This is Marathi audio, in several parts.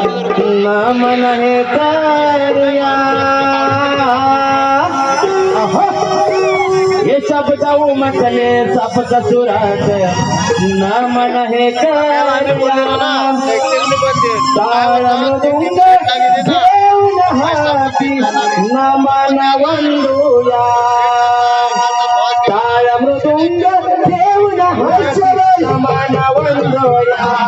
नामन हे करूया हे शब्द उमटले सप्त सुरात नामन हे करूया ताळ मृदुंग घेऊन हाती नमन वंदूया ताळ मृदुंग घेऊन हर्षव नमन वंदूया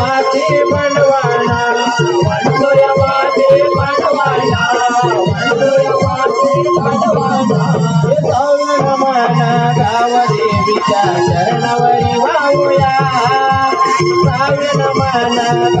देवीच्या वाहूया. सावन नमन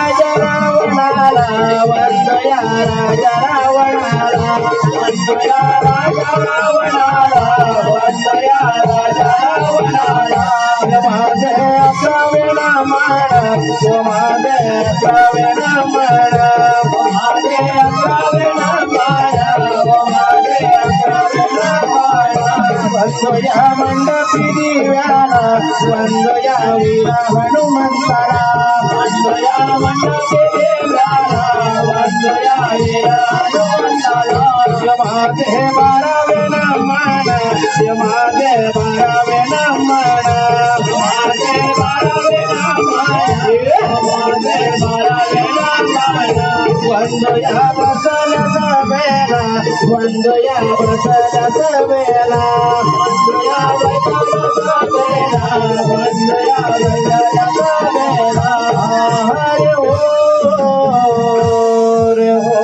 राजा रावणाला वंदया राजा रावणाला वंदया राजा रावणाला माझे प्रवीण माण माझे प्रवीण माण माझे प्रवीण माण माझे प्रवीण माण वंदया मंडपी दिव्याला वंदया वीरा हनुमंताला वंदया मंडपी दिव्याला वंदया वीरा हनुमंताला माझे बारावे नामान माझे बारावे नामान माझे बारावे नामान माझे बारावे नामान वंदया बसला सवेला वंदया बसला सवेला